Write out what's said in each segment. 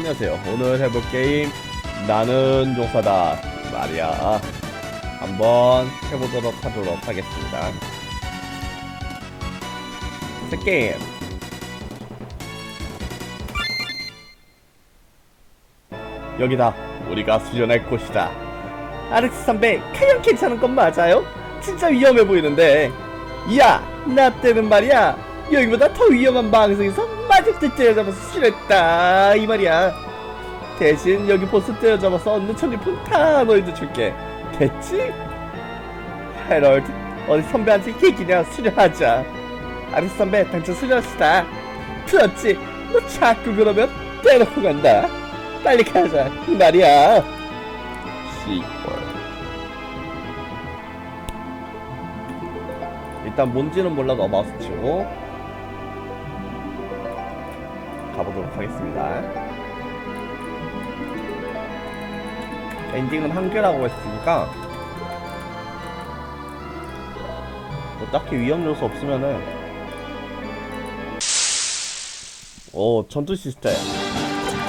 안녕하세요. 오늘 해볼 게임 나는 용사다 말이야. 한번 해보도록 하도록 하겠습니다. 새 게임. 여기다 우리가 수련할 곳이다. 아렉스 선배, 카연 괜찮은 건 맞아요? 진짜 위험해 보이는데. 야, 나 때는 말이야. 여기보다 더 위험한 방송에서 마직도 때려잡아서 수련했다 이 말이야. 대신 여기 보스 때려잡아서 얻는 천리품 다 너희들 줄게. 됐지? 헤럴드, 어디 선배한테 얘기냐 수련하자. 아렉스 선배, 당장 수련합시다. 들었지? 너 자꾸 그러면 때려고 간다. 빨리 가자 이 말이야. 시벌. 일단 뭔지는 몰라도 마우스 치고 가보도록 하겠습니다. 엔딩은 한계라고 했으니까 뭐 딱히 위험 요소 없으면은 오 전투 시스템.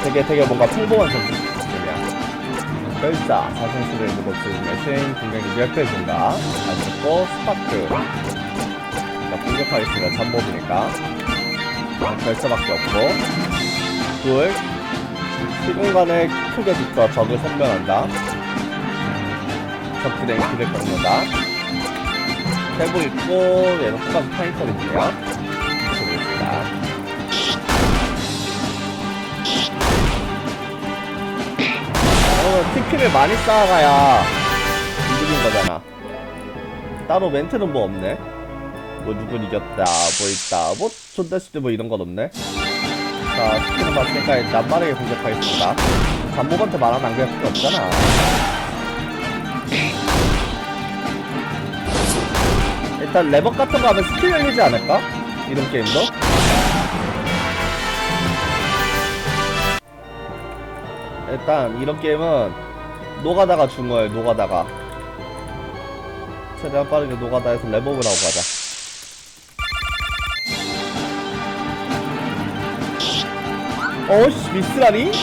되게 되게 뭔가 평범한 전투 시스템이야. 별사 사생수를 무겁수 대신 공격이 10배 증가 아쉽고 스파크. 자 공격하겠습니다. 잠복이니까 별사밖에 없고. 둘. 시공간을 크게 빗어 적을 선변한다. 적들의 길을 꺾는다. 세고 있고 얘는 똑같이 파이터리지요. 보겠습니다. 어, TP를 많이 쌓아가야 이기는 거잖아. 따로 멘트는 뭐 없네. 뭐 누군 이겼다, 뭐 있다, 뭐 존댓 수도 뭐 이런 건 없네. 자, 스킬을 봤으니까 일단 빠르게 공격하겠습니다. 잠복한테 말하면 안 그럴 필요 없잖아. 일단 레버 같은 거 하면 스킬 열리지 않을까? 이런 게임도? 일단 이런 게임은 노가다가 중요해 노가다가 최대한 빠르게 노가다에서 랩업을 하고 가자 어씨 미스라니? 이렇게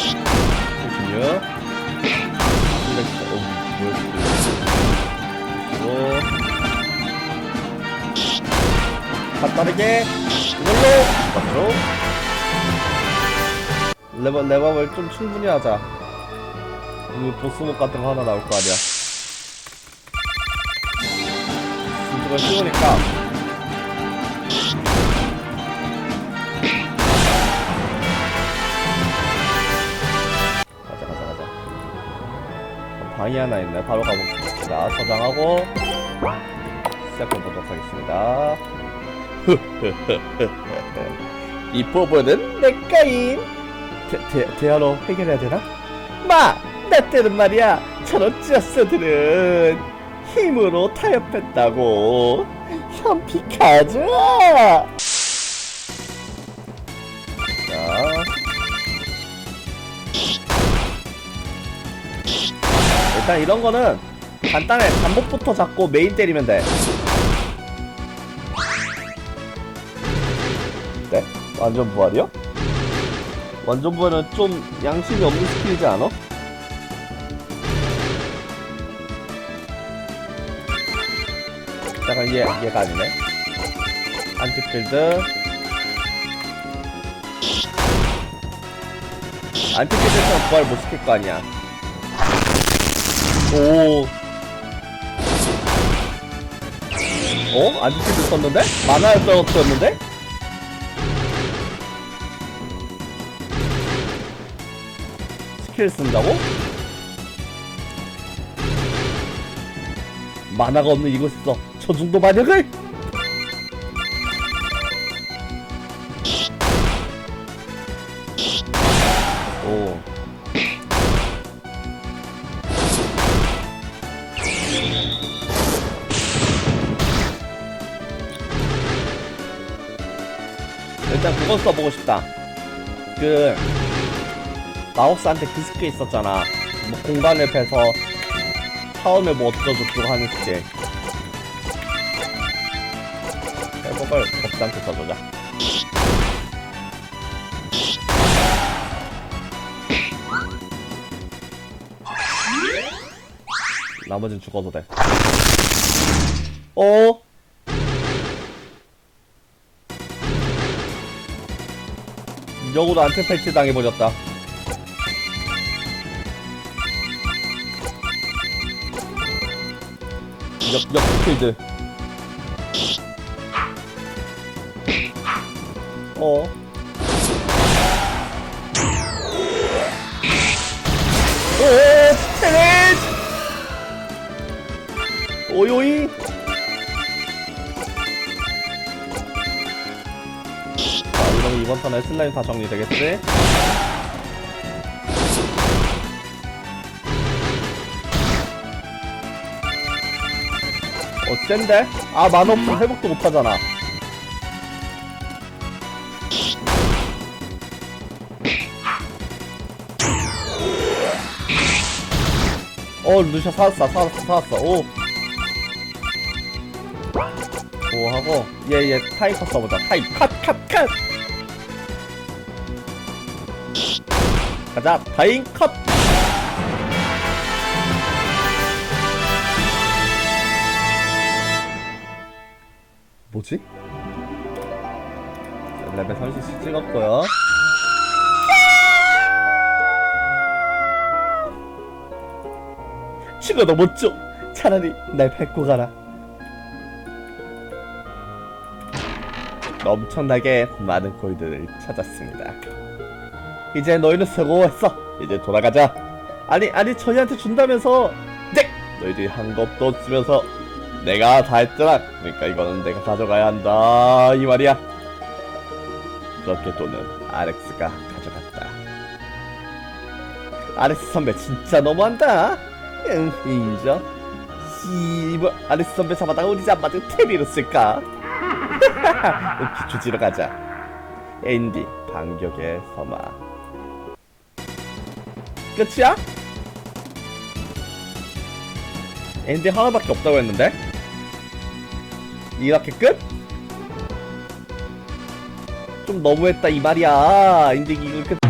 어 뭐야 그리고 간단하게 이걸로 맞죠? 레버, 레버를 좀 충분히 하자. 이거 보스목 같은 거 하나 나올 거 아니야. 진짜 쉬우니까. 방이 하나 있네. 바로 가보겠습니다. 저장하고, 시작해 보도록 하겠습니다. 이 부분은 내 거임. 대화로 해결해야 되나? 마! 나 때는 말이야 저런 찌어스들은 힘으로 타협했다고 현피 자 일단 이런 거는 간단해 잠복부터 잡고 메인 때리면 돼 네? 완전 부활이요? 완전 부활은 좀 양심이 없는 스킬이지 않아? 잠깐 얘, 얘가 아니네 안티필드 안티필드처럼 부활 못 시킬 거 아니야 오 어? 안티필드 썼는데? 만화를 떨어뜨렸는데? 스킬 쓴다고? 만화가 없는 이곳에서 저 정도 마력을? 오. 일단 그거 써보고 싶다. 그 마우스한테 그 스크 있었잖아. 뭐 공간을 패서 처음에 뭐 어쩌고저쩌고 하는 스킬. 그걸 법상태 써보자. 나머진 죽어도 돼. 어? 역으로 안테 패치 당해버렸다. 역, 역 스킬드. 어. 오, 테넷! 오요이! 이번 턴에 슬라임 다 정리되겠지? 어, 센데? 아, 만 없으면 회복도 못하잖아. 어, 루시아 살았어, 살았어, 살았어. 오. 오, 하고, 얘, 얘, 타임 컷 써보자. 타임, 컷, 컷, 컷! 가자, 타임 컷! 뭐지? 자, 레벨 30씩 찍었고요. 죽어도 못 줘. 차라리 날 밟고 가라. 엄청나게 많은 골드를 찾았습니다. 이제 너희는 수고했어. 이제 돌아가자. 아니 아니 저희한테 준다면서. 네. 너희들이 한 것도 없으면서 내가 다 했더라. 그러니까 이거는 내가 가져가야 한다 이 말이야. 그렇게 돈은 아렉스가 가져갔다. 아렉스 선배 진짜 너무한다. 응 인정. 씨발 아렉스 선배 잡아다가 우리 잡아도 테리로 쓸까? 주지로 가자. 앤디 반격의 서마. 끝이야? 앤디 하나밖에 없다고 했는데? 이렇게 끝? 좀 너무했다 이 말이야. 앤디 이거 끝.